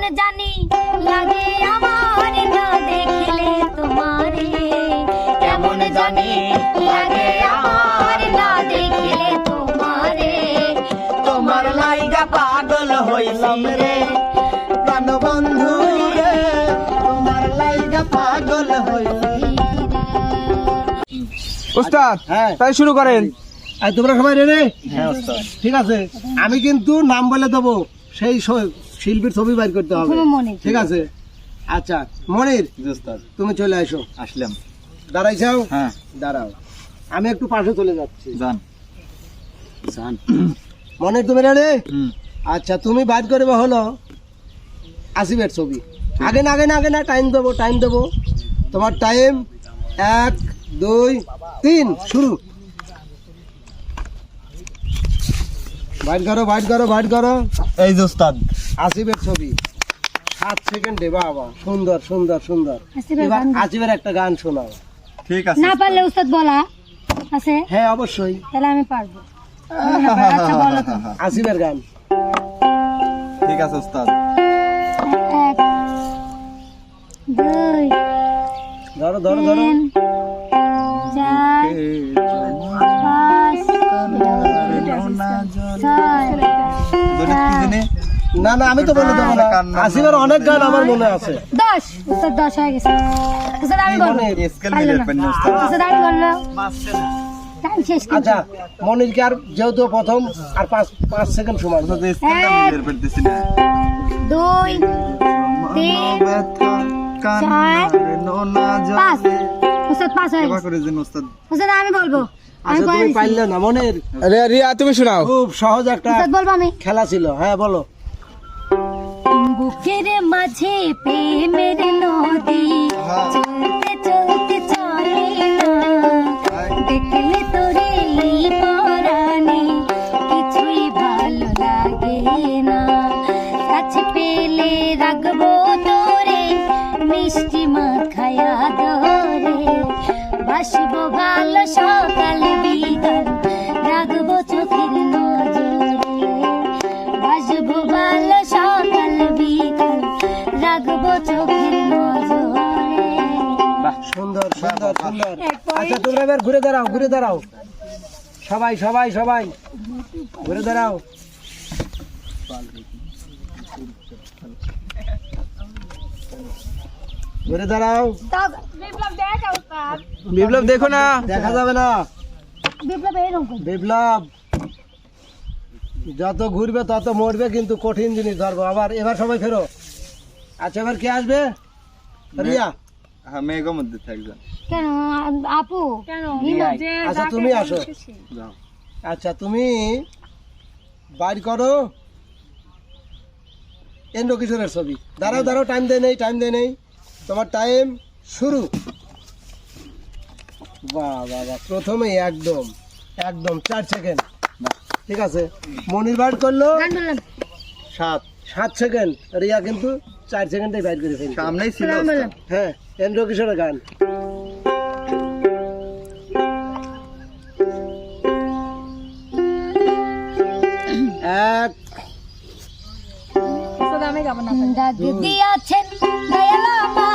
কেমন জানি লাগে আমার না দেখলে তোমারে। কেমন জানি লাগে আমার না দেখলে তোমারে। তোমার লাইগা পাগল হইলাম রে প্রাণ বন্ধু রে। তোমার লাইগা পাগল হইলাম উস্তাদ হ্যাঁ। তাই শুরু করেন। আর তোমরা সবাই রেডি? হ্যাঁ ঠিক আছে। আমি কিন্তু নাম বলে দেবো সেই শিল্পীর ছবি বাইর করতে হবে। ঠিক আছে? আচ্ছা মনির তুমি চলে আসো। আসলাম। দাঁড়াইছাও হ্যাঁ। দাঁড়াও। আমি একটু পাশে চলে যাচ্ছি। যান। জান মনির তুমি রেডি আচ্ছা তুমি বাইর করবে হলো আসিবের ছবি। আগে না আগে না আগে না টাইম দেবো টাইম দেবো। তোমার টাইম এক দুই তিন শুরু। বাইট করো বাইট করো বাইট করো। এই যে ওস্তাদ আসিবের ছবি। সাত সেকেন্ডে বাবা সুন্দর সুন্দর সুন্দর। আসিফের এবার একটা গান শোনাও। ঠিক আছে না পারলে উস্তাদ বলা। আছে? হ্যাঁ অবশ্যই। তাহলে আমি পারব। আচ্ছা তো। আসিবের গান। ঠিক আছে উস্তাদ এক দুই ধরো ধরো ধরো। চার পাঁচ ছয় না না আমি তো বলে দেবো না। আসিবের অনেক গান আমার মনে আছে। দশ। উস্তাদ দশ হয়ে গেছে। উস্তাদ আমি বলব। ওস্তাদ আমি কিন্তু আচ্ছা মনিরকে আর যেহেতু প্রথম আর পাঁচ পাঁচ সেকেন্ড সময়। দুই তিন চার, পাঁচ। পাঁচ হয়ে গেছে। ওস্তাদ আমি বলব। আচ্ছা তুমি না মনির। রিয়া তুমি শোনাও। খুব সহজ একটা বলব আমি। খেলা ছিল। হ্যাঁ বলো। বুকের মাঝে প্রেমের নদী। চলতে চলতে চলে না। দেখলে তোরে এই পরাণে কিছুই ভালো লাগে না। কাছে পেলে রাখব তোরে, মিষ্টি মাখায়া ধরে। বাসবো ভালো সকাল। তোমরা এবার ঘুরে দাঁড়াও ঘুরে দাঁড়াও। সবাই সবাই সবাই ঘুরে দাঁড়াও। ঘুরে দাঁড়াও। বিপ্লব দেখো না। দেখা যাবে না। বিপ্লব বিপ্লব যত ঘুরবে তত মরবে কিন্তু কঠিন জিনিস ধরবো। আবার এবার সবাই ফেরো। আচ্ছা এবার কে আসবে? রিয়া। হ্যাঁ মেঘের মধ্যে থাকবেন কেন? আপু কেন? আচ্ছা তুমি আসো। যাও। আচ্ছা তুমি বাইর করো। এন্দ্র কিশোরের ছবি। দাঁড়াও দাঁড়াও টাইম দেয় নেই টাইম দেয় নেই। তোমার টাইম শুরু। বাহ বাহ বাহ প্রথমেই একদম একদম চার সেকেন্ড ঠিক আছে? মনির বাইর করল। সাত সাত সেকেন্ড রিয়া কিন্তু চার সেকেন্ডে বাইর করে ফেলছে সামনেই ছিল হ্যাঁ এন্দ্র কিশোরের গান। এক। দিয়াছেন দয়াল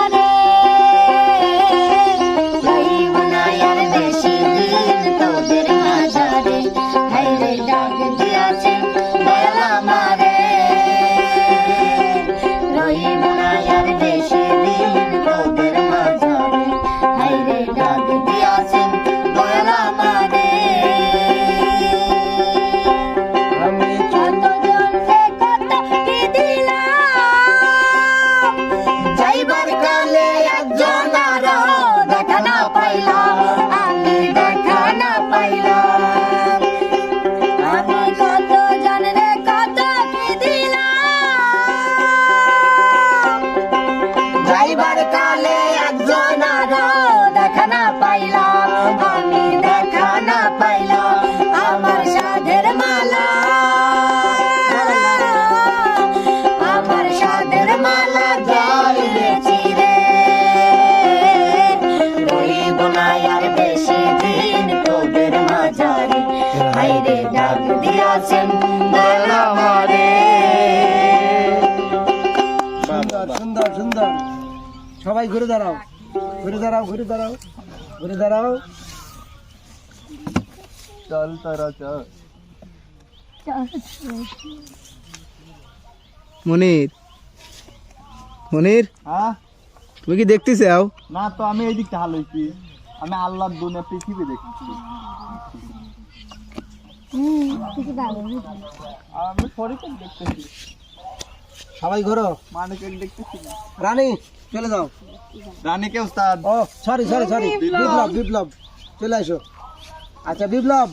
সবাই ঘুরে দাঁড়াও। ঘুরে দাঁড়াও ঘুরে দাঁড়াও। ঘুরে দাঁড়াও। চল তারা চল। মনির। মনির? হ্যাঁ? তুমি কি দেখতে চাও না তো আমি এই দিকটা হাল হইছি আমি আল্লাহর দুনিয়া পৃথিবী দেখছি আমি দেখতেছি। সবাই ঘুরো। মানিকের দেখতেছি রানী চলে যাও। রানীকে উস্তাদ? ও sorry sorry sorry Biplab. Biplab চলে আসো। আচ্ছা বিপ্লব।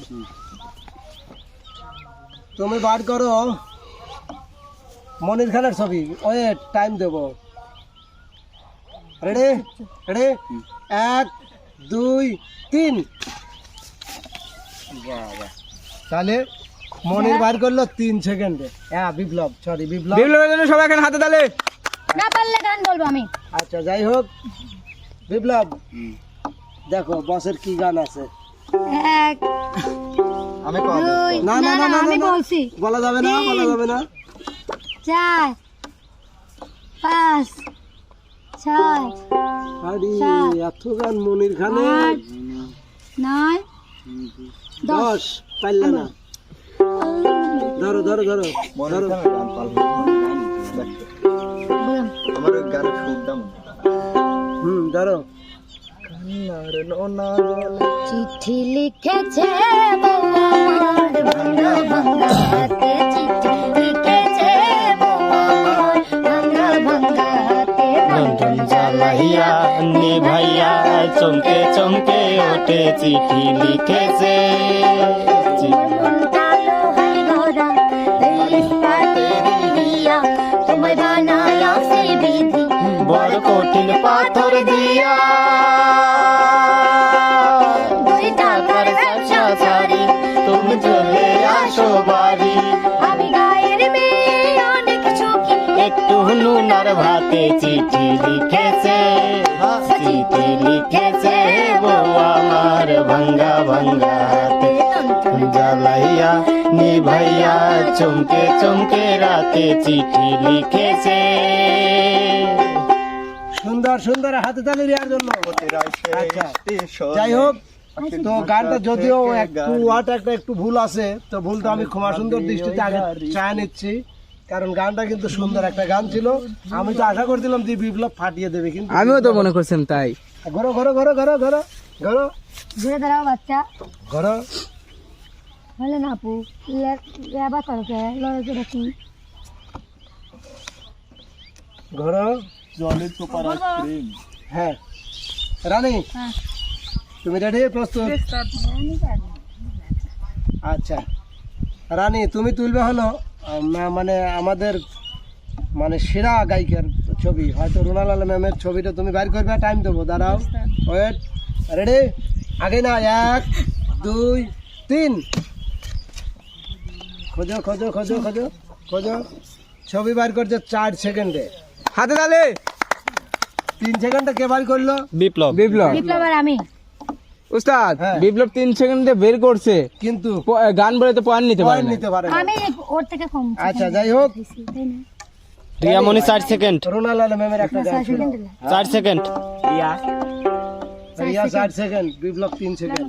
তুমি বার করো। মনির খানের ছবি। ওয়েট টাইম দেব। রেডি রেডি এক দুই তিন। তাহলে মনির বার করল তিন সেকেন্ডে। হ্যাঁ বিপ্লব। সরি বিপ্লব। বিপ্লবের জন্য সবাই এখানে হাতে তালে। না পারলে গান বলব আমি। আচ্ছা যাই হোক বিপ্লব দেখো বসের কি গান আছে? এক আমি না, না না, বলছি। বলা যাবে না বলা যাবে না। চার পাঁচ ছয় আরে এত গান মনির খানে আট নয় দশ। পারলে না। ধরো ধরো ধরো ধরো। আমার গানের মনে হুম ধরো চিঠি লিখেছে ভাঙ্গা হাতে লন্ডন জ্বালাইয়া নিভাইয়া চমকে চমকে ওঠে চিঠি লিখেছে। বড় কঠিন পাথর দিয়া। দুই টাকার ব্যবসা ছাড়ি তুমি চলে আসো বাড়ি। আমি গায়ের মেয়ে অনেক সুখী। একটু নুনার ভাতে চিঠি লিখেছে চিঠি লিখেছে বউ আমার ভাঙ্গা ভাঙ্গা হাতে। জ্বালাইয়া নিভাইয়া চমকে চমকে রাতে চিঠি লিখেছে। সুন্দর সুন্দর হাতে তালি দেওয়ার জন্য। আচ্ছা যাই হোক তো গানটা যদিও একটু ওয়াট একটা একটু ভুল আছে তো ভুলটা আমি ক্ষমা সুন্দর দৃষ্টিতে আগে চায় নিচ্ছি কারণ গানটা কিন্তু সুন্দর একটা গান ছিল। আমি তো আশা করছিলাম যে বিপ্লব ফাটিয়ে দেবে কিন্তু আমিও তো মনে করছিলাম তাই। ঘরো ঘরো ঘরো ঘরো ঘরো ঘরো। ঘুরে দাঁড়াও বাচ্চা। ঘরো। বলে না আপু লেবা করো কে লড়ে করে কি ঘরো। জলের সুপার আইসক্রিম। হ্যাঁ। রানী হ্যাঁ। তুমি রেডি প্রস্তুত? আচ্ছা। রানী তুমি তুলবে হলো মানে আমাদের মানে সেরা গায়িকার ছবি। হয়তো রুনালাল ম্যামের ছবিটা তুমি বাইর করবে টাইম দেবো। দাঁড়াও। ওয়েট রেডি আগে না এক দুই তিন। খোঁজো খোঁজো খোঁজো খোঁজো খোঁজো। ছবি বাইর করছে চার সেকেন্ডে। হাতে তালে। তিন সেকেন্ডে কে বার করল? বিপ্লব। বিপ্লব। বিপ্লব আর আমি। উস্তাদ হ্যাঁ। বিপ্লব তিন সেকেন্ডে বের করছে। কিন্তু গান বলে তো পয়েন্ট নিতে পারে নিতে পারে আমি ওর থেকে কম আচ্ছা যাই হোক। রিয়ামণি চার সেকেন্ড। রোনালাল ম্যামের একটা গান সেকেন্ড চার সেকেন্ড। রিয়া। চার সেকেন্ড। বিপ্লব তিন সেকেন্ড।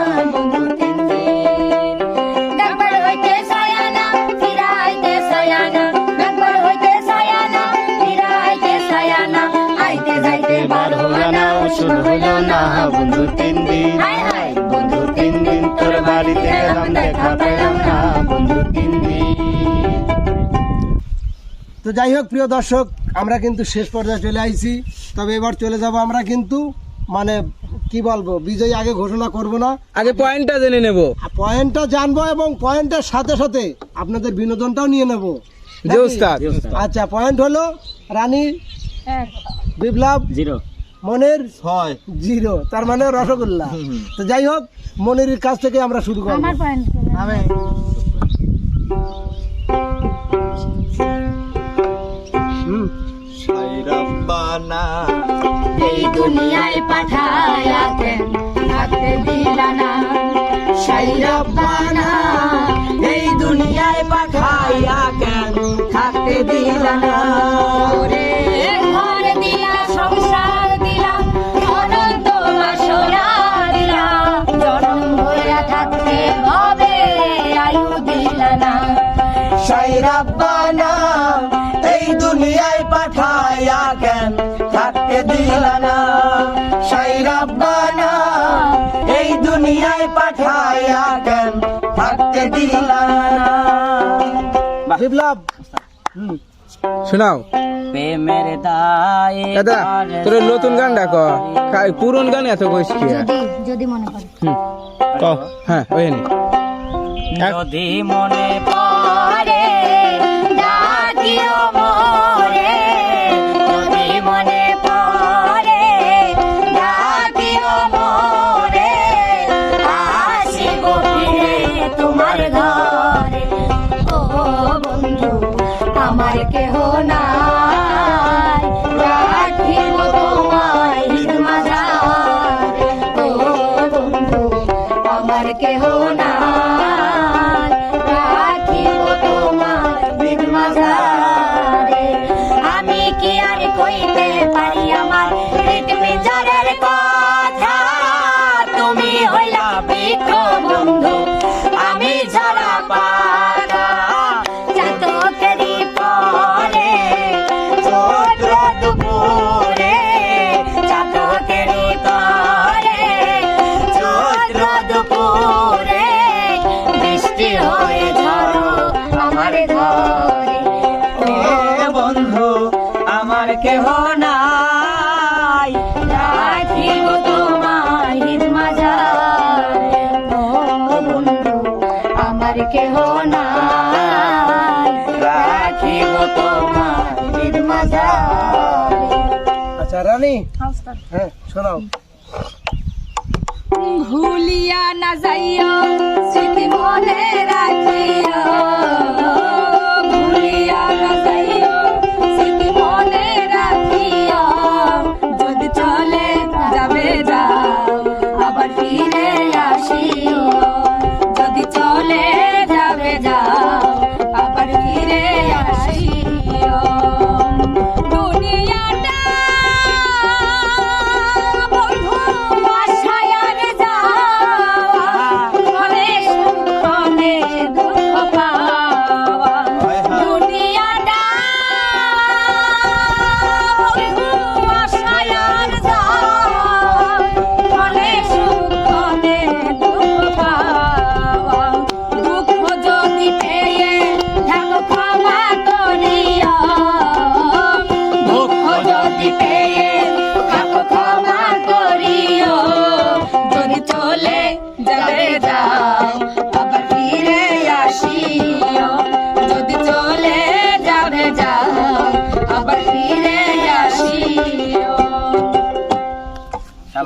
যাই হোক প্রিয় দর্শক আমরা কিন্তু শেষ পর্যায়ে চলে আইছি। তবে এবার চলে যাব আমরা কিন্তু মানে কি বলব বিজয়ী আগে ঘোষণা করব না। আগে পয়েন্টটা জেনে নেব। পয়েন্টটা জানব এবং পয়েন্টের সাথে সাথে আপনাদের বিনোদনটাও নিয়ে নেব। আচ্ছা পয়েন্ট হলো রানী এক। বিপ্লব জিরো। মনের ছয়। জিরো তার মানে রসগোল্লা। তো যাই হোক মনের কাছ থেকে আমরা শুরু করব। আমার পয়েন্ট। সাইরাব্বানা এই দুনিয়ায় পাঠায়া কেন থাকতে দিলা না? সাই এই দুনিয়ায় পাঠাইয়া কেন থাকতে দিলা না? পাঠাইয়া কেন থাকতে দিলা না। সাই রাব্বানা এই দুনিয়ায় পাঠাইয়া কেন থাকতে দিলা না। বিপ্লব শোনাও। প্রেমের দায়ে দাদা তোর নতুন গান ডাকো পুরন গান এত কইস কি? যদি যদি মনে করে। হ্যাঁ ওই নে। যদি মনে পরে কইতে পারি আমার হৃদ মিজারের কথা। তুমি হইলা বৃক্ষ বন্ধু, আমি ঝরা পাতা। চাতকেরই পরে ছোট দুপুরে চাতকেরই পরে ছোট দুপুরে বৃষ্টি হয়ে ঝড়ো আমার ঘরে। বন্ধু আমার কেহ নাই। রাখিব তোমায় হৃদ মাঝারে ও বন্ধু আমার কেহ নাই। রাখিব তোমায় মাঝারে আচ্ছা রানী। হ্যাঁ শোনাও। ভুলিয়া না যাইও স্মৃতি মনে রাখিও।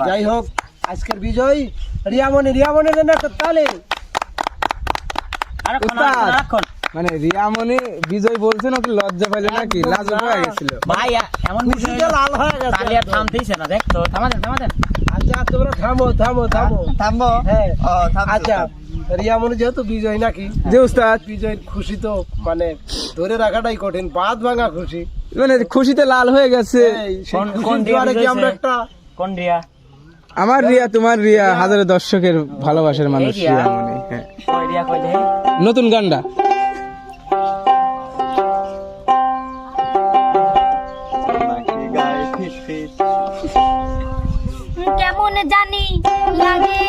যাই হোক আজকের বিজয় রিয়ামণি রিয়ামণির জন্য একটা তালে। মানে রিয়ামণি বিজয় বলছেন ওকে লজ্জা পাইলো নাকি? লাজ হয়ে গেছিল। ভাই এমন খুশিতে লাল হয়ে গেছে। তালিয়া থামতেইছে না। দেখ তো থামা দেন থামা দেন। আচ্ছা তোমরা থামো থামো থামো। থামবো? হ্যাঁ। আচ্ছা রিয়ামণি যেহেতু বিজয় নাকি যে উস্তাদ। বিজয়ের খুশি তো মানে ধরে রাখাটাই কঠিন বাদ ভাঙা খুশি। মানে খুশিতে লাল হয়ে গেছে। কোন- বিজয় আমরা একটা কোন রিয়া আমার রিয়া তোমার রিয়া হাজারো দর্শকের ভালোবাসার মানুষ রিয়া? হ্যাঁ। কই রিয়া কই দে নতুন গান্ডা কেমন জানি লাগে